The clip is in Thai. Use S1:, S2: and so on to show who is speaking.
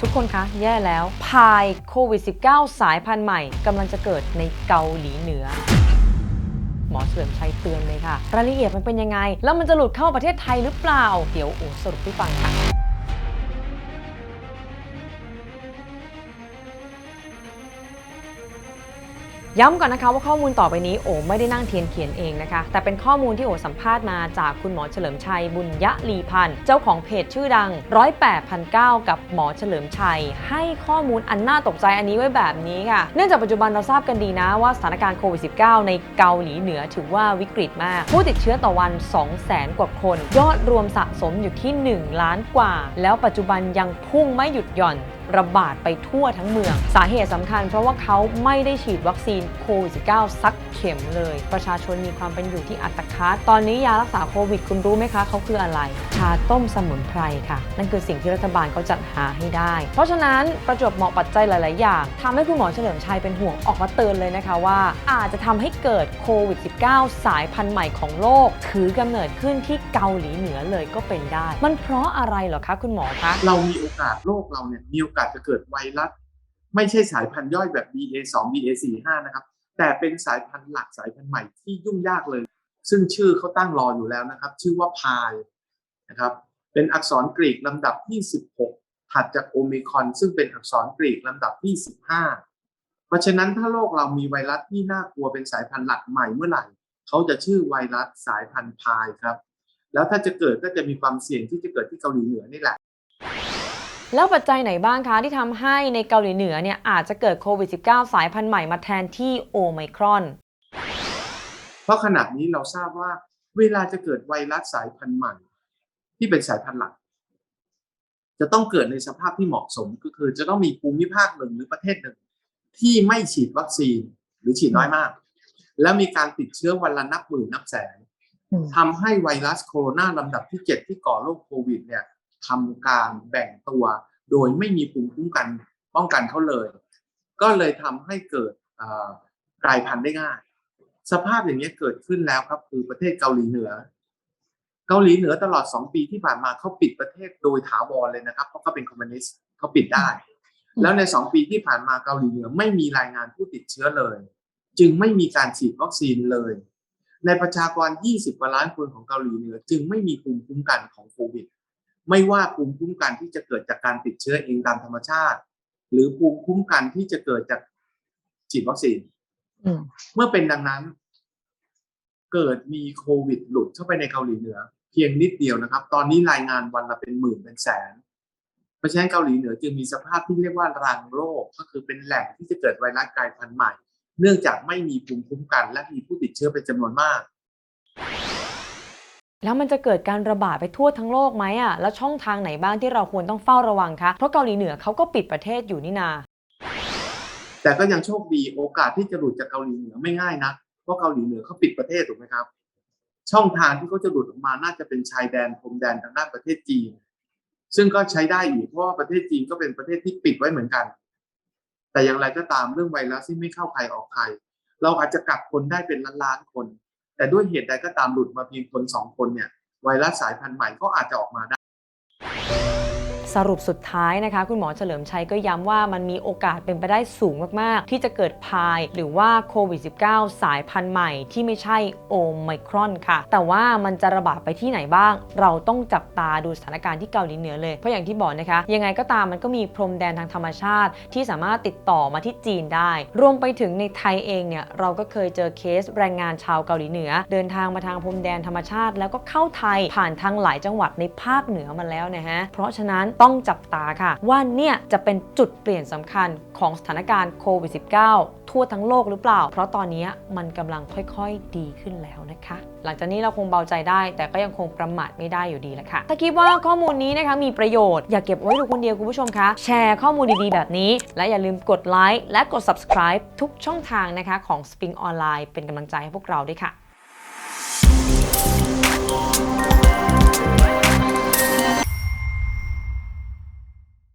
S1: ทุกคนคะ แย่แล้ว พายโควิด -19 สายพันธุ์ใหม่กำลังจะเกิดในเกาหลีเหนือ หมอเฉลิมชัยเตือนเลยค่ะ รายละเอียดมันเป็นยังไง แล้วมันจะหลุดเข้าประเทศไทยหรือเปล่า เดี๋ยวโอ้สรุปให้ฟังค่ะ ย้ำก่อนนะคะว่าข้อมูลต่อไปนี้โอไม่ได้นั่งเทียนเขียนเองนะคะ แต่เป็นข้อมูลที่โอสัมภาษณ์มาจากคุณหมอเฉลิมชัยบุญยะลีพันธ์เจ้าของเพจชื่อดังร้อยแปดพันเกับหมอเฉลิมชัย ให้ข้อมูลอันน่าตกใจอันนี้ไว้แบบนี้ค่ะ เนื่องจากปัจจุบันเราทราบกันดีนะว่าสถานการณ์โควิด -19 ในเกาหลีเหนือถือว่าวิกฤตมาก ผู้ติดเชื้อต่อวัน 2 0 0 0 0 0 กว่าคน ยอดรวมสะสมอยู่ที่ 1 ล้านกว่า แล้วปัจจุบันยังพุ่งไม่หยุดหย่อน ระบาดไปทั่วทั้งเมือง สาเหตุสำคัญ เพราะว่าเขาไม่ได้ฉีดวัคซีนโควิด -19 สักเข็มเลย ประชาชนมีความเป็นอยู่ที่อัตคัดตอนนี้ยารักษาโควิดคุณรู้ไหมคะเขาคืออะไรชาต้มสมุนไพรค่ะ นั่นคือสิ่งที่รัฐบาลเขาจัดหาให้ได้ เพราะฉะนั้นประจวบเหมาะปัจจัยหลาย ๆ อย่างทำให้คุณหมอเฉลิมชัยเป็นห่วงออกมาเตือนเลยนะคะว่า อาจจะทำให้เกิดโควิด -19 สายพันธุ์ใหม่ของโลก ถือกำเนิดขึ้นที่เกาหลีเหนือเลยก็เป็นได้ มันเพราะอะไรเหรอคะคุณหมอคะ
S2: เรามีโอกาสโลกเราเนี่ยมีโอกาสจะเกิดไวรัสไม่ใช่สายพันธุ์ย่อยแบบ BA2 BA45 นะครับ แต่เป็นสายพันธุ์หลักสายพันธุ์ใหม่ที่ยุ่งยากเลย ซึ่งชื่อเขาตั้งรออยู่แล้วนะครับ ชื่อว่าพายนะครับเป็นอักษรกรีกลำดับที่ 16 ถัดจากโอมิคอน ซึ่งเป็นอักษรกรีกลำดับที่ 15 เพราะฉะนั้นถ้าโลกเรามีไวรัสที่น่ากลัวเป็นสายพันธุ์หลักใหม่เมื่อไหร่เขาจะชื่อไวรัสสายพันธุ์พายครับ แล้วถ้าจะเกิดก็จะมีความเสี่ยงที่จะเกิดที่เกาหลีเหนือนี่แหละ
S1: แล้วปัจจัยไหนบ้างคะที่ทำให้ในเกาหลีเหนือเนี่ยอาจจะเกิดโควิด -19 สายพันธุ์ใหม่มาแทนที่โอไมครอน
S2: เพราะขณะนี้เราทราบว่าเวลาจะเกิดไวรัสสายพันธุ์ใหม่ ที่เป็นสายพันธุ์หลัก จะต้องเกิดในสภาพที่เหมาะสมก็คือ จะต้องมีภูมิภาคหนึ่งหรือประเทศหนึ่ง ที่ไม่ฉีดวัคซีนหรือฉีดน้อยมาก แล้วมีการติดเชื้อวันละนับหมื่นนับแสน
S1: อืม
S2: ทำให้ไวรัสโคโรนาลำดับที่ 7 ที่ก่อโรคโควิดเนี่ย ทำการแบ่งตัว โดยไม่มีภูมิคุ้มกันป้องกันเขาเลย ก็เลยทำให้เกิดเอ่อกลายพันธุ์ได้ง่าย สภาพอย่างนี้ยเกิดขึ้นแล้วครับคือประเทศเกาหลีเหนือ เกาหลีเหนือตลอด 2 ปีที่ผ่านมาเขาปิดประเทศโดยถาวรเลยนะครับเพราะเขาเป็นคอมมิวนิสต์เขาปิดได้ แล้วใน 2 ปีที่ผ่านมาเกาหลีเหนือไม่มีรายงานผู้ติดเชื้อเลย จึงไม่มีการฉีดวัคซีนเลย ในประชากร 20กว่าล้านคนของเกาหลีเหนือ จึงไม่มีภูมิคุ้มกันของโควิด ไม่ว่าภูมิคุ้มกันที่จะเกิดจากการติดเชื้อเองตามธรรมชาติ หรือภูมิคุ้มกันที่จะเกิดจากฉีดวัคซีน
S1: อืม
S2: เมื่อเป็นดังนั้น เกิดมีโควิดหลุดเข้าไปในเกาหลีเหนือ เพียงนิดเดียวนะครับ ตอนนี้รายงานวันละเป็นหมื่นเป็นแสนเพราะฉะนั้นเกาหลีเหนือจึงมีสภาพที่เรียกว่ารังโรคก็คือเป็นแหล่งที่จะเกิดไวรัสกลายพันธุ์ใหม่ เนื่องจากไม่มีภูมิคุ้มกัน และมีผู้ติดเชื้อเป็นจำนวนมาก
S1: แล้วมันจะเกิดการระบาดไปทั่วทั้งโลกไหมอะ แล้วช่องทางไหนบ้างที่เราควรต้องเฝ้าระวังคะ เพราะเกาหลีเหนือเขาก็ปิดประเทศอยู่นี่นา
S2: แต่ก็ยังโชคดีโอกาสที่จะหลุดจากเกาหลีเหนือไม่ง่ายนะ เพราะเกาหลีเหนือเขาปิดประเทศถูกไหมครับ ช่องทางที่เขาจะหลุดออกมาน่าจะเป็นชายแดนพรมแดนทางด้านประเทศจีน ซึ่งก็ใช้ได้อยู่เพราะว่าประเทศจีนก็เป็นประเทศที่ปิดไว้เหมือนกัน แต่อย่างไรก็ตามเรื่องไวรัสที่ไม่เข้าใครออกใคร เราอาจจะกักคนได้เป็นล้านๆคน แต่ด้วยเหตุใดก็ตามหลุดมาเพียงคนสองคนเนี่ยไวรัสสายพันธุ์ใหม่ก็อาจจะออกมาได้
S1: สรุปสุดท้ายนะคะ คุณหมอเฉลิมชัยก็ย้ำว่ามันมีโอกาสเป็นไปได้สูงมาก ๆ ที่จะเกิดพาย หรือว่าโควิด -19 สายพันธุ์ใหม่ที่ไม่ใช่โอไมครอนค่ะ แต่ว่ามันจะระบาดไปที่ไหนบ้าง เราต้องจับตาดูสถานการณ์ที่เกาหลีเหนือเลย เพราะอย่างที่บอกนะคะ ยังไงก็ตามมันก็มีพรมแดนทางธรรมชาติ ที่สามารถติดต่อมาที่จีนได้ รวมไปถึงในไทยเองเนี่ยเราก็เคยเจอเคสแรงงานชาวเกาหลีเหนือ เดินทางมาทางพรมแดนธรรมชาติ แล้วก็เข้าไทยผ่านทางหลายจังหวัดในภาคเหนือมาแล้วนะฮะเพราะฉะนั้นต้องจับตาค่ะ ว่าเนี่ยจะเป็นจุดเปลี่ยนสำคัญของสถานการณ์โควิด -19 ทั่วทั้งโลกหรือเปล่า เพราะตอนนี้มันกำลังค่อยๆดีขึ้นแล้วนะคะ หลังจากนี้เราคงเบาใจได้ แต่ก็ยังคงประมาทไม่ได้อยู่ดีแหละค่ะ ถ้าคิดว่าข้อมูลนี้นะคะมีประโยชน์ อย่าเก็บไว้ดูคนเดียวคุณผู้ชมคะ แชร์ข้อมูลดีๆ แบบนี้ และอย่าลืมกดไลค์และกด subscribe ทุกช่องทางนะคะของ Spring Online เป็นกำลังใจให้พวกเราด้วยค่ะ